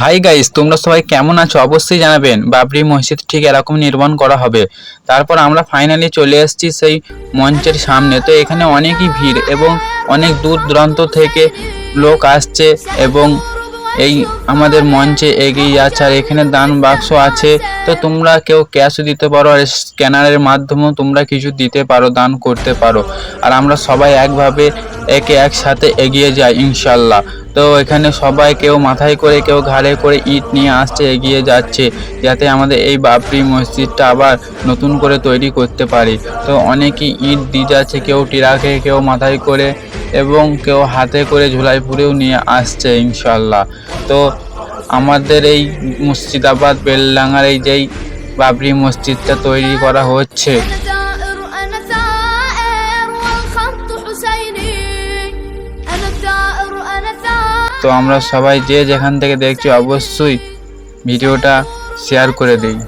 Hi guys তোমরা সবাই কেমন আছো? অবশ্যই জানাবেন। বাবরি মসজিদ ঠিক এরকম নির্মাণ করা হবে। তারপর আমরা ফাইনালি চলে এসেছি সেই মঞ্চের সামনে। তো এখানে অনেকই ভিড় এবং অনেক দূর দূরান্ত থেকে লোক আসছে এবং এই আমাদের মঞ্চে এগিয়ে যাচ্ছে আর এখানে দান বাক্স আছে। তো তোমরা কেউ ক্যাশও দিতে পারো আর স্ক্যানারের মাধ্যমেও তোমরা কিছু দিতে পারো, দান করতে পারো। আর আমরা সবাই একভাবে একে একসাথে এগিয়ে যাই ইনশাল্লাহ তো এখানে সবাই কেউ মাথায় করে, কেউ ঘাড়ে করে ইট নিয়ে আসছে, এগিয়ে যাচ্ছে, যাতে আমাদের এই বাবরি মসজিদটা আবার নতুন করে তৈরি করতে পারি। তো অনেকেই ইট দিয়ে যাচ্ছে, কেউ টিরাকে, কেউ মাথায় করে এবং কেউ হাতে করে ঝুলাই পুরেও নিয়ে আসছে ইনশাল্লাহ তো আমাদের এই মুর্শিদাবাদ, বেলডাঙ্গার এই যেই বাবরি মসজিদটা তৈরি করা হচ্ছে তো আমরা সবাই যে যেখান থেকে দেখছি অবশ্যই ভিডিওটা শেয়ার করে দিই।